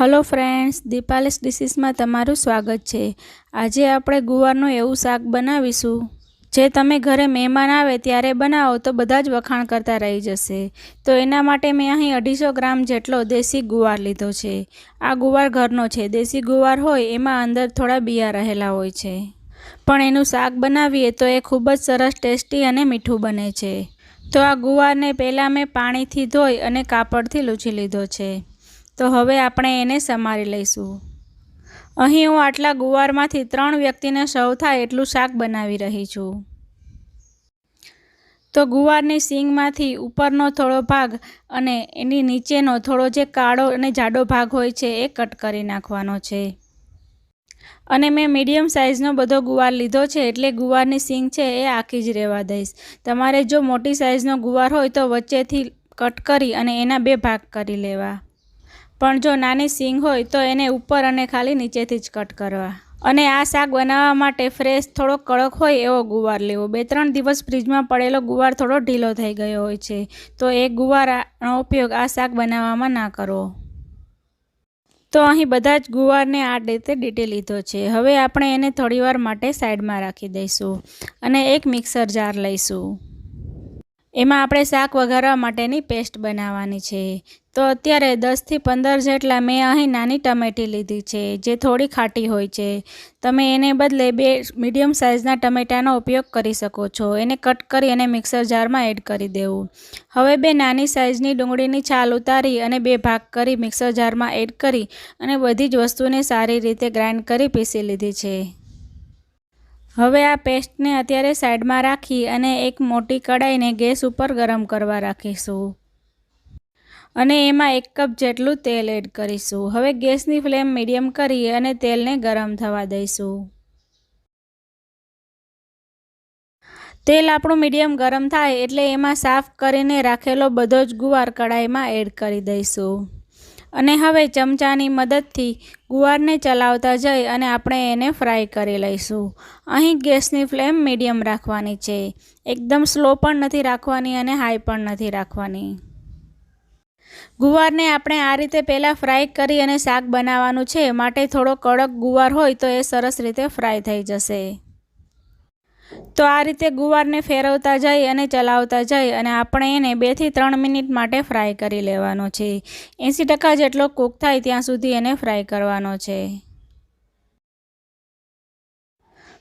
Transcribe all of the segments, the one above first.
Hello friends દીપાલિસ ડિશીસમાં તમારું સ્વાગત છે. આજે આપણે ગુવારનું એવું શાક બનાવીશું. જે તમે ઘરે મહેમાન આવે ત્યારે બનાવો તો બધા જ વખાણ કરતા રહી જશે. તો એના માટે મેં અહીં અઢીસો ગ્રામ જેટલો દેશી ગુવાર લીધો છે. આ ગુવાર ઘરનો છે. દેશી ગુવાર હોય એમાં અંદર થોડા બિયા રહેલા હોય છે. પણ એનું શાક બનાવીએ તો એ ખૂબ જ સરસ ટેસ્ટી અને મીઠું બને છે. તો આ ગુવારને પહેલાં મેં પાણીથી ધોઈ અને કાપડથી લૂછી લીધો છે. તો હવે આપણે એને સમારી લઈશું. અહીં હું આટલા ગુવારમાંથી ત્રણ વ્યક્તિને સૌ થાય એટલું શાક બનાવી રહી છું. તો ગુવારની સીંગમાંથી ઉપરનો થોડો ભાગ અને એની નીચેનો થોડો જે કાળો અને જાડો ભાગ હોય છે એ કટ કરી નાખવાનો છે. અને મેં મીડિયમ સાઇઝનો બધો ગુવાર લીધો છે એટલે ગુવારની સીંગ છે એ આખી જ રહેવા દઈશ. તમારે જો મોટી સાઇઝનો ગુવાર હોય તો વચ્ચેથી કટ કરી અને એના બે ભાગ કરી લેવા. પણ જો નાની સિંગ હોય તો એને ઉપર અને ખાલી નીચેથી જ કટ કરવા. અને આ શાક બનાવવા માટે ફ્રેશ થોડો કડક હોય એવો ગુવાર લેવો. બે ત્રણ દિવસ ફ્રીજમાં પડેલો ગુવાર થોડો ઢીલો થઈ ગયો હોય છે, તો એ ગુવારનો ઉપયોગ આ શાક બનાવવામાં ના કરવો. તો અહીં બધા જ ગુવારને આ રીતે ડીટી લીધો છે. હવે આપણે એને થોડીવાર માટે સાઈડમાં રાખી દઈશું અને એક મિક્સર જાર લઈશું. એમાં આપણે શાક વઘારવા માટેની પેસ્ટ બનાવવાની છે. તો અત્યારે દસથી પંદર જેટલા મેં અહીં નાની ટમેટી લીધી છે, જે થોડી ખાટી હોય છે. તમે એને બદલે બે મીડિયમ સાઇઝના ટમેટાનો ઉપયોગ કરી શકો છો. એને કટ કરી અને મિક્સર જારમાં એડ કરી દેવું. હવે બે નાની સાઇઝની ડુંગળીની છાલ ઉતારી અને બે ભાગ કરી મિક્સર જારમાં એડ કરી અને બધી જ વસ્તુને સારી રીતે ગ્રાઇન્ડ કરી પીસી લીધી છે. હવે આ પેસ્ટને અત્યારે સાઈડમાં રાખી અને એક મોટી કડાઈને ગેસ ઉપર ગરમ કરવા રાખીશું. અને એમાં એક કપ જેટલું તેલ એડ કરીશું. હવે ગેસની ફ્લેમ મીડિયમ કરી અને તેલને ગરમ થવા દઈશું. તેલ આપણું મીડિયમ ગરમ થાય એટલે એમાં સાફ કરીને રાખેલો બધો જ ગુવાર કડાઈમાં એડ કરી દઈશું. અને હવે ચમચાની મદદથી ગુવારને ચલાવતા જઈ અને આપણે એને ફ્રાય કરી લઈશું. અહીં ગેસની ફ્લેમ મીડિયમ રાખવાની છે. એકદમ સ્લો પણ નથી રાખવાની અને હાઈ પણ નથી રાખવાની. ગુવારને આપણે આ રીતે પહેલાં ફ્રાય કરી અને શાક બનાવવાનું છે. માટે થોડો કડક ગુવાર હોય તો એ સરસ રીતે ફ્રાય થઈ જશે. તો આ રીતે ગુવારને ફેરવતા જઈ અને ચલાવતા જઈ અને આપણે એને બેથી ત્રણ મિનિટ માટે ફ્રાય કરી લેવાનો છે. એંસી ટકા જેટલો કૂક થાય ત્યાં સુધી એને ફ્રાય કરવાનો છે.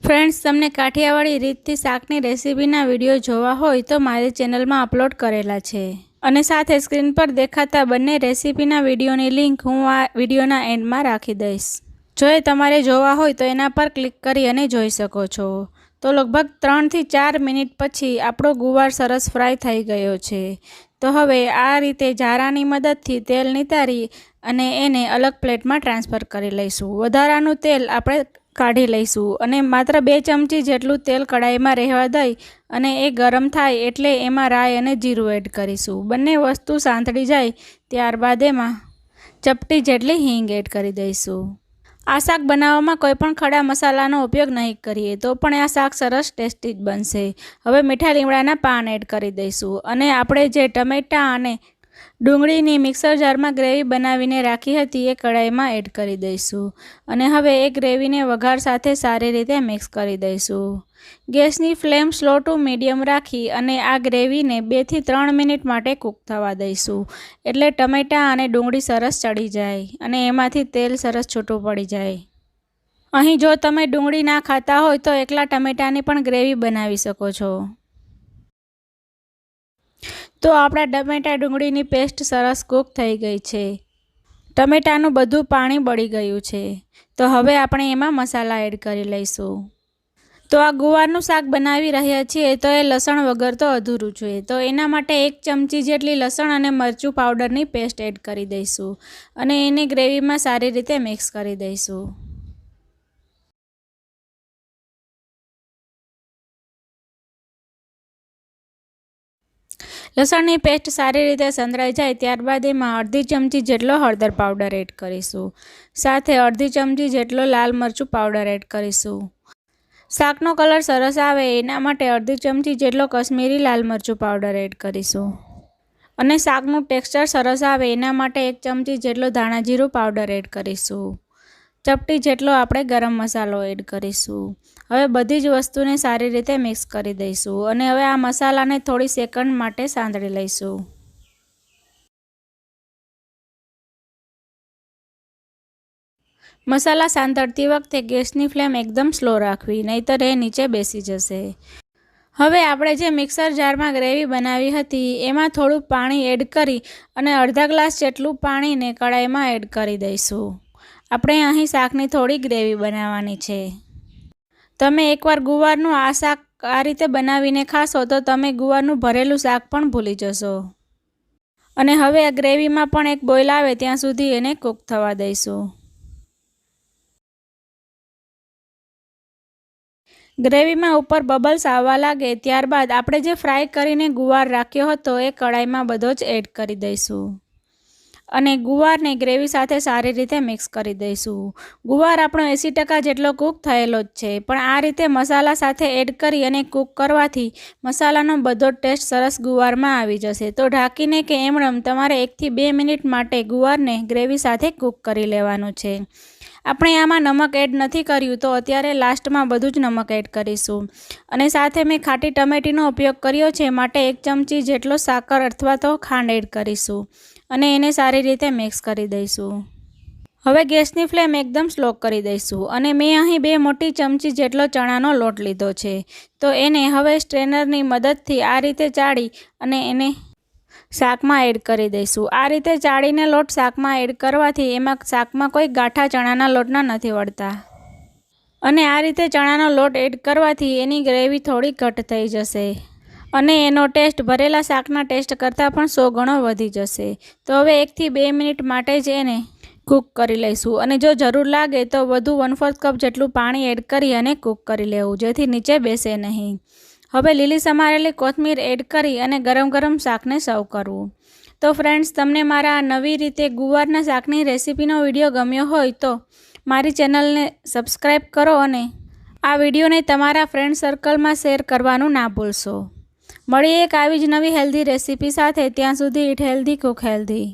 ફ્રેન્ડ્સ, તમને કાઠિયાવાડી રીતથી શાકની રેસીપીના વીડિયો જોવા હોય તો મારી ચેનલમાં અપલોડ કરેલા છે. અને સાથે સ્ક્રીન પર દેખાતા બંને રેસીપીના વિડીયોની લિંક હું આ વિડીયોના એન્ડમાં રાખી દઈશ. જો એ તમારે જોવા હોય તો એના પર ક્લિક કરી અને જોઈ શકો છો. તો લગભગ ત્રણથી ચાર મિનિટ પછી આપણો ગુવાર સરસ ફ્રાય થઈ ગયો છે. તો હવે આ રીતે જારાની મદદથી તેલ નિતારી અને એને અલગ પ્લેટમાં ટ્રાન્સફર કરી લઈશું. વધારાનું તેલ આપણે કાઢી લઈશું અને માત્ર બે ચમચી જેટલું તેલ કડાઈમાં રહેવા દઈ અને એ ગરમ થાય એટલે એમાં રાઈ અને જીરું એડ કરીશું. બંને વસ્તુ સાંતળી જાય ત્યારબાદ એમાં ચપટી જેટલી હિંગ એડ કરી દઈશું. આ શાક બનાવવામાં કોઈ પણ ખડા મસાલાનો ઉપયોગ નહીં કરીએ, તો પણ આ શાક સરસ ટેસ્ટી જ બનશે. હવે મીઠા લીમડાના પાન એડ કરી દઈશું અને આપણે જે ટમેટાં અને ડુંગળીની મિક્સર જારમાં ગ્રેવી બનાવીને રાખી હતી, એ કઢાઈમાં એડ કરી દઈશું. અને હવે એ ગ્રેવીને વઘાર સાથે સારી રીતે મિક્સ કરી દઈશું. ગેસની ફ્લેમ સ્લો ટુ મીડિયમ રાખી અને આ ગ્રેવીને બેથી ત્રણ મિનિટ માટે કૂક થવા દઈશું. એટલે ટમેટાં અને ડુંગળી સરસ ચડી જાય અને એમાંથી તેલ સરસ છૂટું પડી જાય. અહીં જો તમે ડુંગળી ના ખાતા હોય તો એકલા ટમેટાની પણ ગ્રેવી બનાવી શકો છો. તો આપણા ટમેટા ડુંગળીની પેસ્ટ સરસ કૂક થઈ ગઈ છે. ટમેટાનું બધું પાણી બળી ગયું છે. તો હવે આપણે એમાં મસાલા એડ કરી લઈશું. તો આ ગુવારનું શાક બનાવી રહ્યા છીએ તો એ લસણ વગર તો અધૂરું જોઈએ તો એના માટે એક ચમચી જેટલી લસણ અને મરચું પાવડરની પેસ્ટ એડ કરી દઈશું અને એને ગ્રેવીમાં સારી રીતે મિક્સ કરી દઈશું. લસણની પેસ્ટ સારી રીતે સંતળાઈ જાય ત્યારબાદ એમાં અડધી ચમચી જેટલો હળદર પાવડર એડ કરીશું. સાથે અડધી ચમચી જેટલો લાલ મરચું પાવડર એડ કરીશું. શાકનો કલર સરસ આવે એના માટે અડધી ચમચી જેટલો કશ્મીરી લાલ મરચું પાવડર એડ કરીશું. અને શાકનું ટેક્સચર સરસ આવે એના માટે એક ચમચી જેટલો ધાણા જીરું પાવડર એડ કરીશું. ચપટી જેટલો આપણે ગરમ મસાલો એડ કરીશું. હવે બધી જ વસ્તુને સારી રીતે મિક્સ કરી દઈશું અને હવે આ મસાલાને થોડી સેકન્ડ માટે સાંતળી લઈશું. મસાલા સાંતળતી વખતે ગેસની ફ્લેમ એકદમ સ્લો રાખવી, નહીતર એ નીચે બેસી જશે. હવે આપણે જે મિક્સર જારમાં ગ્રેવી બનાવી હતી, એમાં થોડું પાણી એડ કરી અને અડધા ગ્લાસ જેટલું પાણીને કડાઈમાં એડ કરી દઈશું. આપણે અહીં શાકની થોડી ગ્રેવી બનાવવાની છે. તમે એકવાર ગુવારનું આ શાક આ રીતે બનાવીને ખાશો તો તમે ગુવારનું ભરેલું શાક પણ ભૂલી જશો. અને હવે આ ગ્રેવીમાં પણ એક બોઇલ આવે ત્યાં સુધી એને કૂક થવા દઈશું. ગ્રેવીમાં ઉપર બબલ્સ આવવા લાગે ત્યારબાદ આપણે જે ફ્રાય કરીને ગુવાર રાખ્યો હતો એ કડાઈમાં બધો જ એડ કરી દઈશું. અને ગુવારને ગ્રેવી સાથે સારી રીતે મિક્સ કરી દઈશું. ગુવાર આપણો એંસી ટકા જેટલો કૂક થયેલો જ છે, પણ આ રીતે મસાલા સાથે એડ કરી અને કૂક કરવાથી મસાલાનો બધો ટેસ્ટ સરસ ગુવારમાં આવી જશે. તો ઢાંકીને કે એમણમ તમારે એકથી બે મિનિટ માટે ગુવારને ગ્રેવી સાથે કૂક કરી લેવાનું છે. આપણે આમાં નમક એડ નથી કર્યું, તો અત્યારે લાસ્ટમાં બધું જ નમક એડ કરીશું. અને સાથે મેં ખાટી ટમેટીનો ઉપયોગ કર્યો છે, માટે એક ચમચી જેટલો સાકર અથવા તો ખાંડ એડ કરીશું. અને એને સારી રીતે મિક્સ કરી દઈશું. હવે ગેસની ફ્લેમ એકદમ સ્લો કરી દઈશું અને મેં અહીં બે મોટી ચમચી જેટલો ચણાનો લોટ લીધો છે. તો એને હવે સ્ટ્રેનરની મદદથી આ રીતે ચાળી અને એને શાકમાં એડ કરી દઈશું. આ રીતે ચાળીને લોટ શાકમાં એડ કરવાથી એમાં શાકમાં કોઈ ગાંઠા ચણાના લોટના નથી વળતા. અને આ રીતે ચણાનો લોટ એડ કરવાથી એની ગ્રેવી થોડી ઘટ થઈ જશે. અને એનો ટેસ્ટ ભરેલા શાકના ટેસ્ટ કરતાં પણ સો ગણો વધી જશે. તો હવે એકથી બે મિનિટ માટે જ એને કૂક કરી લઈશું. અને જો જરૂર લાગે તો વધુ વન ફોર્થ કપ જેટલું પાણી એડ કરી અને કૂક કરી લેવું, જેથી નીચે બેસે નહીં. હવે લીલી સમારેલી કોથમીર એડ કરી અને ગરમ ગરમ શાકને સર્વ કરવું. તો ફ્રેન્ડ્સ, તમને મારા નવી રીતે ગુવારના શાકની રેસીપીનો વીડિયો ગમ્યો હોય તો મારી ચેનલને સબસ્ક્રાઈબ કરો અને આ વિડીયોને તમારા ફ્રેન્ડ સર્કલમાં શેર કરવાનું ના ભૂલશો. મળીએ એક આવી જ નવી હેલ્ધી રેસીપી સાથે ત્યાં સુધી ઇટ હેલ્ધી કુક હેલ્ધી